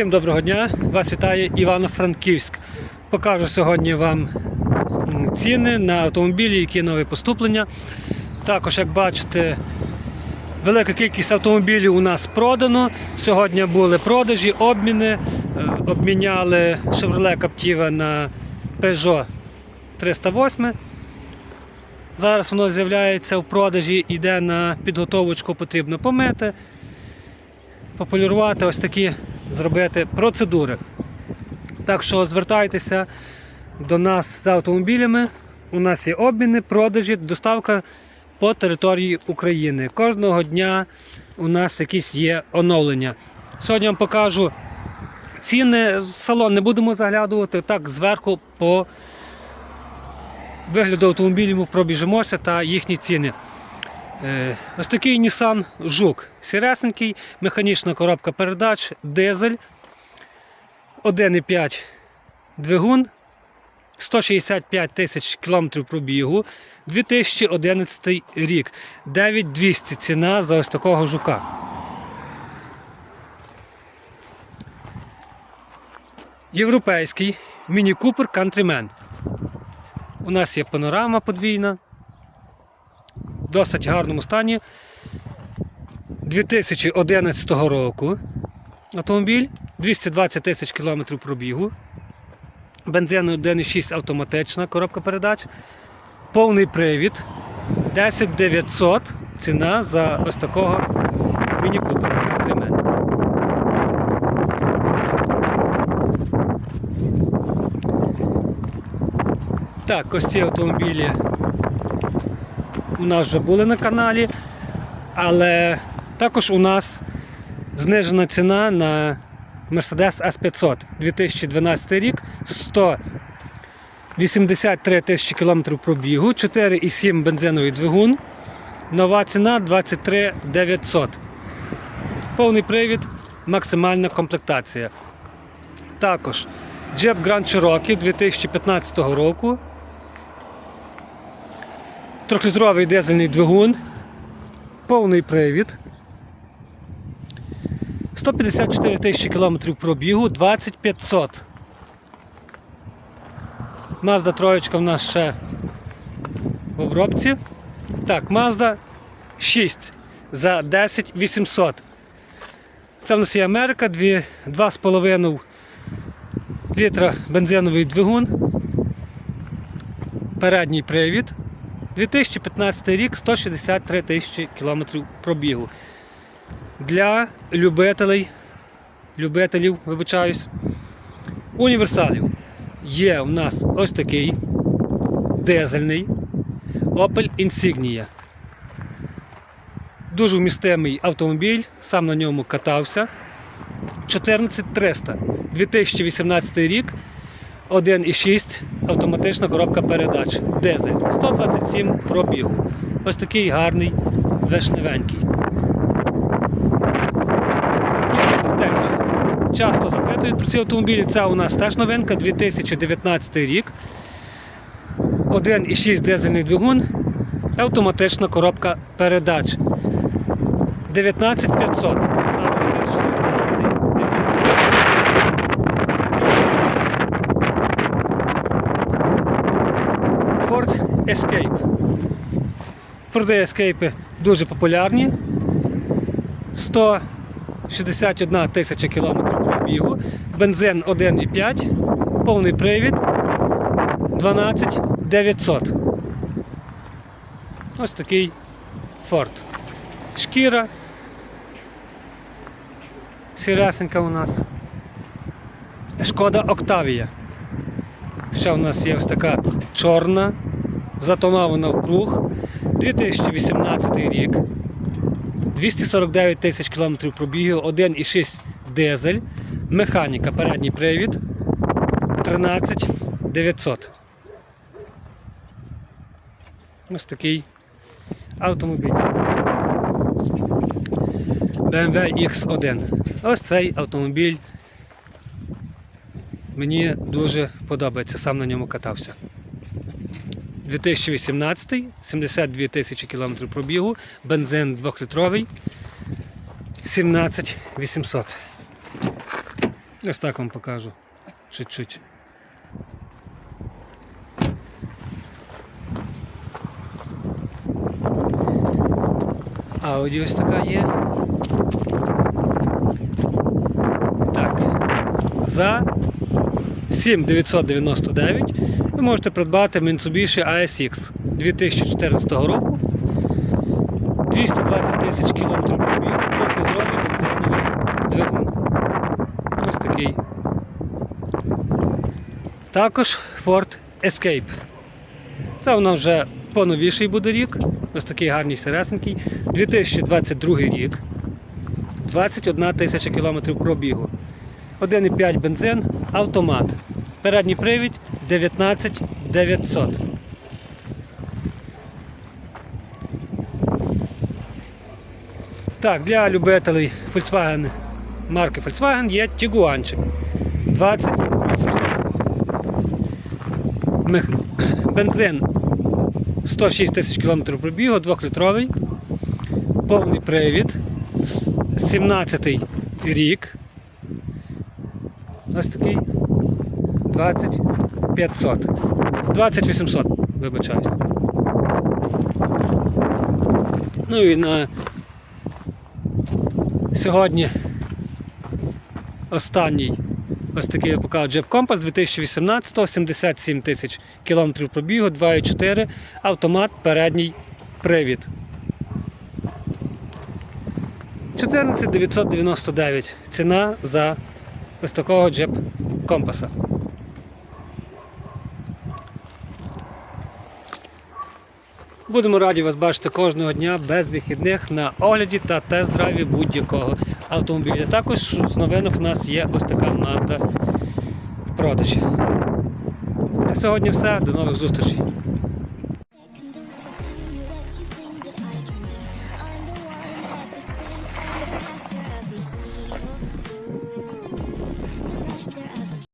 Всім доброго дня! Вас вітає Івано-Франківськ. Покажу сьогодні вам ціни на автомобілі, які нові поступлення. Також, як бачите, велика кількість автомобілів у нас продано. Сьогодні були продажі, обміни. Е, Обміняли Chevrolet Captiva на Peugeot 308. Зараз воно з'являється в продажі, йде на підготовочку, потрібно помити пополірувати ось такі зробити процедури. Так що звертайтеся до нас з автомобілями. У нас є обміни, продажі, доставка по території України. Кожного дня у нас якісь є оновлення. Сьогодні вам покажу ціни. В салон не будемо заглядувати, так зверху по вигляду автомобілів пробіжимося та їхні ціни. Е, Ось такий Nissan Жук. Сіресенький, механічна коробка передач, дизель, 1,5 двигун, 165 тисяч кілометрів пробігу, 2011 рік. 9200 ціна за ось такого жука. Європейський Міні Купер Countryman. У нас є панорама подвійна в досить гарному стані. 2011 року автомобіль, 220 тисяч кілометрів пробігу. Бензин 1,6 автоматична коробка передач. Повний привід. 10 900 ціна за ось такого міні-купера. Так, ось ці автомобілі у нас вже були на каналі, але також у нас знижена ціна на Mercedes S500 2012 рік 183 тисячі кілометрів пробігу, 4,7 бензиновий двигун. Нова ціна 23 900. Повний привід, максимальна комплектація. Також Jeep Grand Cherokee 2015 року. Трьохлітровий дизельний двигун, повний привід. 154 тисячі кілометрів пробігу, 2500. Mazda троєчка в нас ще в обробці. Так, Mazda 6 за 10 800. Це в нас є Америка, 2,5 літра бензиновий двигун. Передній привід. 2015 рік 163 тисячі кілометрів пробігу. Для любителей, любителів, вибачаюсь, універсалів є у нас ось такий дизельний Opel Insignia. Дуже вмістимий автомобіль, сам на ньому катався. 14300 2018 рік. 1,6 автоматична коробка передач. Дизель. 127 пробігу. Ось такий гарний вишневенький. Часто запитують про ці автомобілі. Це у нас теж новинка 2019 рік. 1,6 дизельний двигун. Автоматична коробка передач. 19500 за 2019 рік. Ford Escape. Ford Escape дуже популярні. 161 тисяча кілометрів пробігу, бензин 1,5, повний привід 12 900. Ось такий Ford. Шкіра. Сіресенька у нас. Шкода Октавія. Ще у нас є ось така чорна, затонована в круг. 2018 рік. 249 тисяч кілометрів пробігу, 1,6 дизель, механіка, передній привід 13 900. Ось такий автомобіль. BMW X1. Ось цей автомобіль Мені дуже подобається, сам на ньому катався. 2018, 72 тисячі кілометрів пробігу, бензин 2-літровий, 17 800. Ось так вам покажу. Чуть-чуть. Ауді ось така є. Так. За 7999 ви можете придбати Mitsubishi ASX 2014 року. 220 тисяч кілометрів пробігу, 2-літровий бензиновий двигун. Ось такий. Також Ford Escape. Це воно вже поновіший буде рік. Ось такий гарний сересенький. 2022 рік. 21 тисяча кілометрів пробігу. 1,5 бензин, автомат. Передній привід 19 900. Так, для любителей Volkswagen марки Volkswagen є Тігуанчик 2800. Мех- Бензин 106 тисяч кілометрів пробігу, 2-літровий, повний привід, 17 рік. Ось такий 2500. 2800, вибачаюсь. Ну і на сьогодні останній ось такий я показав Jeep Compass 2018 77 тисяч кілометрів пробігу, 2,4 автомат, передній привід. 14 999 ціна за ось такого Jeep Compass. Будемо раді вас бачити кожного дня без вихідних на огляді та тест-драйві будь-якого автомобіля. Також з новинок у нас є ось така Mazda в продажі. На сьогодні все. До нових зустрічей.